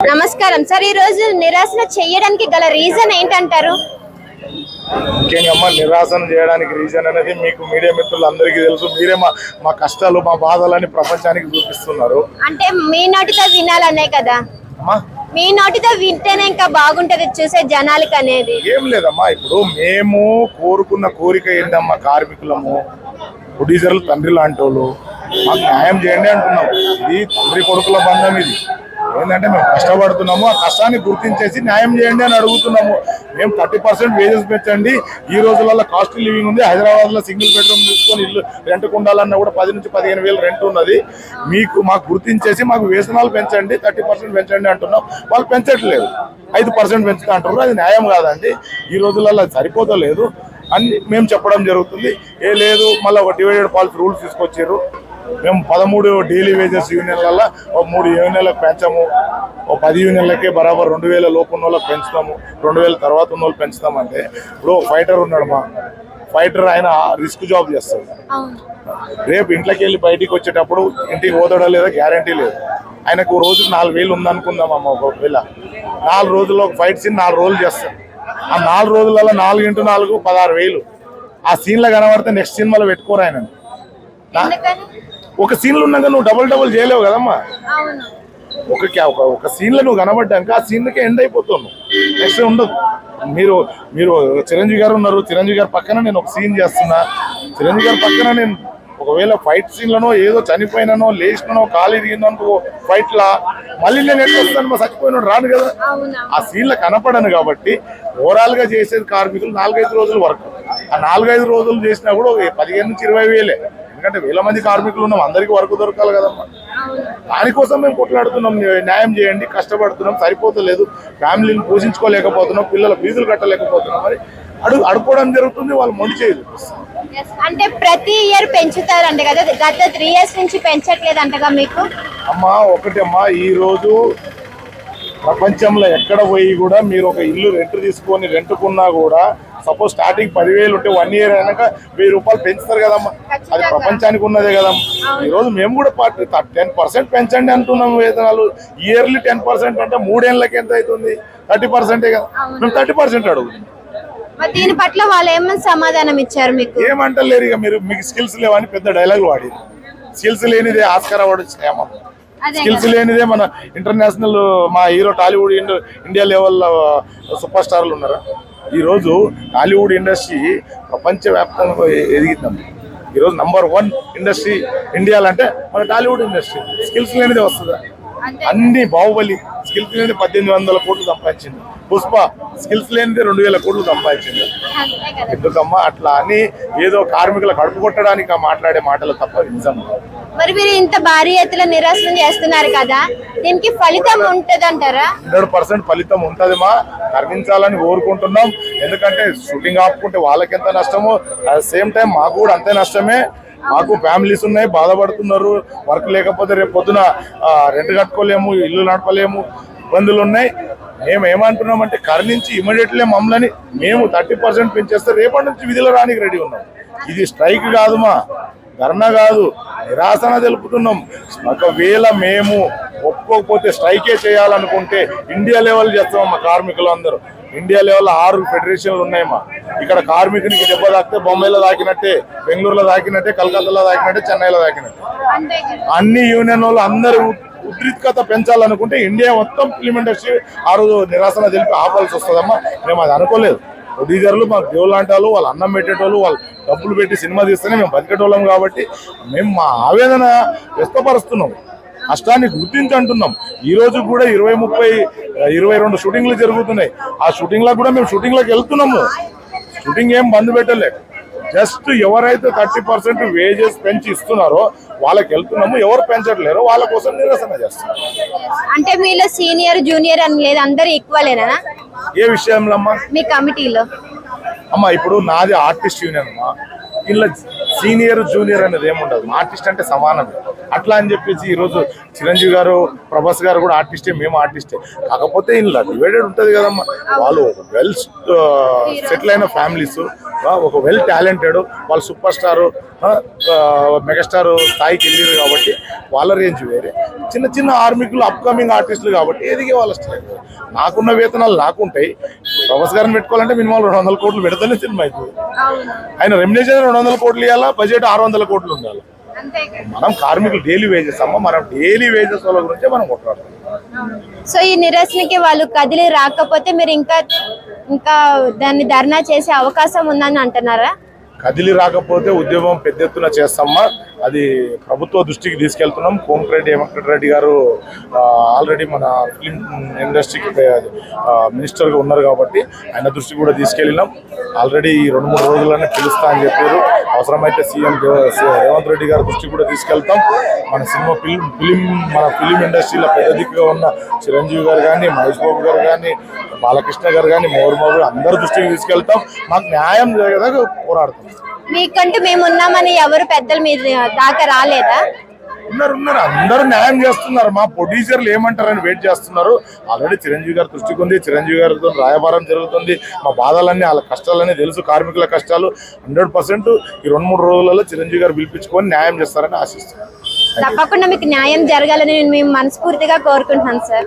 నమస్కారం. సార్ ఈ రోజు నిరాశన చేయడానికి గల రీజన్ ఏంటంటారు? ముఖ్యంగా అమ్మ నిరాశన చేయడానికి రీజన్ అనేది మీకు మీడియా మిత్రులందరికీ తెలుసు. మీరే మా మా కష్టాలు మా బాధలని ప్రపంచానికి చూపిస్తున్నారు. అంటే మీ నోటితో వినాలనే కదా? అమ్మా. మీ నోటితో వింటేనే ఇంకా బాగుంటది చూసే జనాలకి అనేది. ఏం లేదమ్మా ఇప్పుడు మేము కోరుకున్న కోరిక ఏంటమ్మా కార్మికులము ప్రొడ్యూసర్లు తండ్రి లాంటి వాళ్ళు మాకు న్యాయం చేయండి అంటున్నాం. ఇది తండ్రి కొడుకుల బంధం ఇది. ఏంటంటే మేము కష్టపడుతున్నాము ఆ కష్టాన్ని గుర్తించేసి న్యాయం చేయండి అని అడుగుతున్నాము. మేము థర్టీ పర్సెంట్ వేజెస్ పెంచండి ఈ రోజులలో కాస్ట్ లివింగ్ ఉంది. హైదరాబాద్లో సింగిల్ బెడ్రూమ్ తీసుకొని ఇల్లు రెంట్ ఉండాలన్నా కూడా పది నుంచి పదిహేను వేలు రెంట్ ఉన్నది. మీకు మాకు గుర్తించేసి మాకు వేతనాలు పెంచండి థర్టీ పర్సెంట్ పెంచండి అంటున్నాం. వాళ్ళు పెంచట్లేదు. ఐదు పర్సెంట్ పెంచుతా అంటారు అది న్యాయం కాదండి. ఈ రోజులలో అది సరిపోతలేదు. అని మేము చెప్పడం జరుగుతుంది. ఏ లేదు మళ్ళీ ఒక డివైడెడ్ పాలసీ రూల్స్ తీసుకొచ్చారు మేము పదమూడు డైలీ వేజెస్ యూనియన్లలో ఒక మూడు యూనియన్లకు పెంచాము. ఒక పది యూనియన్లకే బరాబర్ రెండు వేల లోపు ఉన్న వాళ్ళకి పెంచుతాము. రెండు వేల తర్వాత ఉన్న వాళ్ళు పెంచుతామంటే ఇప్పుడు ఫైటర్ ఉన్నాడు మా. ఫైటర్ ఆయన రిస్క్ జాబ్ చేస్తాడు. రేపు ఇంట్లోకి వెళ్ళి బయటికి వచ్చేటప్పుడు ఇంటికి పోతాడో లేదో గ్యారంటీ లేదు. ఆయనకు ఓ రోజుకి నాలుగు వేలు ఉందనుకుందాం అమ్మ ఒకవేళ. నాలుగు రోజుల్లో ఒక ఫైట్ సీన్ నాలుగు రోజులు చేస్తాం ఆ నాలుగు రోజులలో నాలుగు ఇంటూ నాలుగు పదహారు వేలు. ఆ సీన్లో కనబడితే నెక్స్ట్ సినిమాలో పెట్టుకోరు ఆయన ఒక సీన్లు ఉన్నాక నువ్వు డబుల్ డబుల్ చేయలేవు కదమ్మా. ఒక ఒక ఒక సీన్లో నువ్వు కనబడ్డాక ఆ సీన్లకే ఎండ్ అయిపోతున్నావు నెక్స్ట్ ఉండదు. మీరు మీరు చిరంజీవి గారు ఉన్నారు. చిరంజీవి గారి పక్కన నేను ఒక సీన్ చేస్తున్నా. చిరంజీవి గారి పక్కన నేను ఒకవేళ ఫైట్ సీన్లనో ఏదో చనిపోయినానో లేచినానో కాలు ఇరిగిందనుకో ఫైట్ లా మళ్ళీ నేను ఎట్లా వస్తాను? మా చచ్చిపోయినాడు రాను కదా. ఆ సీన్ల కనపడను కాబట్టి ఓవరాల్గా చేసేది కార్మికులు నాలుగైదు రోజుల వరకు. ఆ నాలుగైదు రోజులు చేసినా కూడా పదిహేను నుంచి ఇరవై వేలే. ఎందుకంటే వేల మంది కార్మికులు ఉన్నాం అందరికీ వర్క్ దొరకాలి కదమ్మా. దానికోసం మేము కొట్లాడుతున్నాం న్యాయం చేయండి కష్టపడుతున్నాం సరిపోతలేదు ఫ్యామిలీని పోషించుకోలేకపోతున్నాం పిల్లల ఫీజులు కట్టలేకపోతున్నాం. మరి అడుగు అడుకోవడం జరుగుతుంది వాళ్ళు మొండి చేయదు. అంటే ప్రతి ఇయర్ పెంచుతారంట కదా గత త్రీ ఇయర్స్ నుంచి పెంచట్లేదు అంటగా మీకు? అమ్మా ఒకటి అమ్మా ఈ రోజు ప్రపంచంలో ఎక్కడ పోయి కూడా మీరు ఒక ఇల్లు రెంట్ తీసుకొని రెంట్కున్నా కూడా సపోజ్ స్టార్టింగ్ పదివేలు ఉంటే వన్ ఇయర్ అయినాక వెయ్యి రూపాయలు పెంచుతారు కదమ్మా. అది ప్రపంచానికి ఉన్నదే కదమ్మా. ఈ రోజు మేము కూడా పార్టీ టెన్ పర్సెంట్ పెంచండి అంటున్నాం వేతనాలు. ఇయర్లీ టెన్ పర్సెంట్ అంటే మూడేళ్ళకి ఎంత అవుతుంది? థర్టీ పర్సెంటే కదా. మేము థర్టీ పర్సెంట్ అడుగుతున్నాం. దీని పట్ల వాళ్ళు ఏమని సమాధానం ఇచ్చారు మీకు? ఏమంటలేరు ఇక మీరు మీకు స్కిల్స్ లేవని పెద్ద డైలాగ్ వాడి స్కిల్స్ లేనిదే ఆస్కార్ అవార్డు వచ్చాయమ్మా అదే స్కిల్స్ లేనిదే మన ఇంటర్నేషనల్ మా హీరో టాలీవుడ్ ఇండ- ఇండియా లెవెల్ సూపర్ స్టార్లు ఉన్నారా? ఈరోజు టాలీవుడ్ ఇండస్ట్రీ ప్రపంచవ్యాప్తంగా ఎ- ఎదిగిందమ్మా ఈరోజు నంబర్ వన్ ఇండస్ట్రీ ఇండియాలో అంటే మన టాలీవుడ్ ఇండస్ట్రీ. స్కిల్స్ లేనిదే వస్తుందా. అన్ని బాహుబలి స్కిల్స్ లేనిదే పద్దెనిమిది వందల కోట్లు సంపాదించింది. పుష్ప స్కిల్స్ లేనిదే రెండు వేల కోట్లు సంపాదించింది. ఎందుకమ్మా అట్లా అని ఏదో కార్మికుల కడుపు కొట్టడానికి మాట్లాడే మాటలు తప్ప నిజం. మరి మీరు ఇంత భారీ ఎత్తున నిరాశనం చేస్తున్నారు కదా దీనికి ఫలితం ఉంటదంటారా? హండ్రెడ్ పర్సెంట్ ఫలితం ఉంటదిమా. కర్మించాలని కోరుకుంటున్నాం ఎందుకంటే షూటింగ్ ఆపుకుంటే వాళ్ళకి ఎంత నష్టమో అట్ సేమ్ టైం మాకు కూడా అంతే నష్టమే. మాకు ఫ్యామిలీస్ ఉన్నాయి బాధపడుతున్నారు. వర్క్ లేకపోతే రేపు పొద్దున రెంట్ కట్టుకోలేము ఇల్లు నడపలేము ఇబ్బందులు ఉన్నాయి. మేము ఏమంటున్నామంటే కర్ణించి ఇమీడియట్లీ మమ్మల్ని మేము థర్టీ పర్సెంట్ పెంచేస్తే రేపటి నుంచి విధులు రానికి రెడీ ఉన్నాం. ఇది స్ట్రైక్ కాదుమా ధర్నా కాదు నిరాశన తెలుపుతున్నాం. ఒకవేళ మేము ఒప్పుకోకపోతే స్ట్రైకే చేయాలనుకుంటే ఇండియా లెవెల్ చేస్తాం మా కార్మికులు అందరూ. ఇండియా లెవెల్ ఆరు ఫెడరేషన్లు ఉన్నాయమ్మా ఇక్కడ కార్మికునికి దెబ్బ తాకితే బొంబాయిలో తాకినట్టే బెంగళూరులో తాకినట్టే కలకత్తాలో తాకినట్టే చెన్నైలో తాకినట్టే. కదా. అన్ని యూనియన్ వాళ్ళు అందరూ ఉద్రిక్తత పెంచాలనుకుంటే ఇండియా మొత్తం ఫిలిం ఇండస్ట్రీ ఆ రోజు నిరాశన తెలిపి ఆపాల్సి వస్తుందమ్మా. మేము అది అనుకోలేదు. ప్రొడ్యూసర్లు మాకు దేవుళ్ళు లాంటి వాళ్ళు అన్నం పెట్టేటోళ్ళు వాళ్ళు డబ్బులు పెట్టి సినిమా తీస్తేనే మేము బతికేటోళ్ళం కాబట్టి మేము మా ఆవేదన వ్యక్తపరుస్తున్నాం. కష్టాన్ని గుర్తించి అంటున్నాం. ఈ రోజు కూడా ఇరవై ముప్పై ఇరవై రెండు షూటింగ్లు జరుగుతున్నాయి. ఆ షూటింగ్లకు కూడా మేము షూటింగ్లకు వెళ్తున్నాము. షూటింగ్ ఏం బంద్ పెట్టలేదు జస్ట్ ఎవరైతే థర్టీ పర్సెంట్ వేజెస్ పెంచి ఇస్తున్నారో వాళ్ళకి వెళ్తున్నాము. ఎవరు పెంచట్లేరో వాళ్ళ కోసం నిరసన చేస్తున్నాం అంటే మీలో సీనియర్ జూనియర్ అని లేదు అందరు ఈక్వలేనా? ఏ విషయంలో అమ్మా? మీ కమిటీలో. అమ్మ ఇప్పుడు నాది ఆర్టిస్ట్ యూనియన్ అమ్మా. ఇలా సీనియర్ జూనియర్ అనేది ఏముండదు. ఆర్టిస్ట్ అంటే సమానమే. అట్లా అని చెప్పేసి ఈరోజు చిరంజీవి గారు ప్రభాస్ గారు కూడా ఆర్టిస్టే మేము ఆర్టిస్టే. కాకపోతే ఇంట్లో డివైడెడ్ ఉంటుంది కదమ్మా. వాళ్ళు వెల్ సెటిల్ అయిన ఫ్యామిలీస్ ఒక వెల్ టాలెంటెడ్ వాళ్ళు సూపర్ స్టార్ మెగాస్టార్ స్థాయికి వెళ్ళారు కాబట్టి వాళ్ళ రేంజ్ వేరే. చిన్న చిన్న ఆర్మికులు అప్కమింగ్ ఆర్టిస్టులు కాబట్టి ఎదిగే వాళ్ళ స్టైల్. నాకున్న వేతనాలు నాకు ఉంటాయి ప్రభాస్ గారిని పెట్టుకోవాలంటే మినిమం రెండు వందల కోట్లు పెడితేనే సినిమా అవుతుంది అవును. ఆయన రెమ్యునేషన్ రెండు వందల కోట్లు ఇవ్వాలా బడ్జెట్ ఆరు వందల కోట్లు ఉండాలి. మనం కార్మికులు డైలీ వేజెస్ అమ్మ మనం డైలీ వేజెస్ వాళ్ళ గురించే మనం కొట్లాడుతాం. సో ఈ నిరసనకి వాళ్ళు కదిలి రాకపోతే మీరు ఇంకా ఇంకా దాన్ని ధర్నా చేసే అవకాశం ఉందని అంటున్నారా? కదిలి రాకపోతే ఉద్యమం పెద్ద ఎత్తున చేస్తామా? అది ప్రభుత్వ దృష్టికి తీసుకెళ్తున్నాం. కోమటిరెడ్డి హేమంత్ రెడ్డి గారు ఆల్రెడీ మన ఫిలిం ఇండస్ట్రీకి మినిస్టర్గా ఉన్నారు కాబట్టి ఆయన దృష్టికి కూడా తీసుకెళ్ళినాం. ఆల్రెడీ ఈ రెండు మూడు రోజుల్లోనే పిలుస్తా అని చెప్పారు. అవసరమైతే సీఎం రేవంత్ రెడ్డి గారి దృష్టికి కూడా తీసుకెళ్తాం. మన సినిమా ఫిలిం ఫిలిం మన ఫిలిం ఇండస్ట్రీలో పెద్ద దిక్కుగా ఉన్న చిరంజీవి గారు కానీ మహేష్ బాబు గారు కానీ బాలకృష్ణ గారు కానీ మోహన్ బాబు అందరి దృష్టికి తీసుకెళ్తాం. మాకు న్యాయం జరిగేదాకా పోరాడతాం. మీకంటూ మేము ఉన్నామని ఎవరు పెద్దలు మీరు దాకా రాలేదా? ఉన్నారు ఉన్నారు. అందరూ న్యాయం చేస్తున్నారు. మా ప్రొడ్యూసర్లు ఏమంటారని వెయిట్ చేస్తున్నారు. ఆల్రెడీ చిరంజీవి గారి దృష్టికి ఉంది. చిరంజీవి గారితో రాయబారం జరుగుతుంది. మా బాధలన్నీ వాళ్ళ కష్టాలన్నీ తెలుసు. కార్మికుల కష్టాలు హండ్రెడ్ పర్సెంట్ ఈ రెండు మూడు రోజులలో చిరంజీవి గారు పిలిపించుకొని న్యాయం చేస్తారని ఆశిస్తున్నాను తప్పకుండా మీకు న్యాయం జరగాలని మేము మనస్ఫూర్తిగా కోరుకుంటున్నాం సార్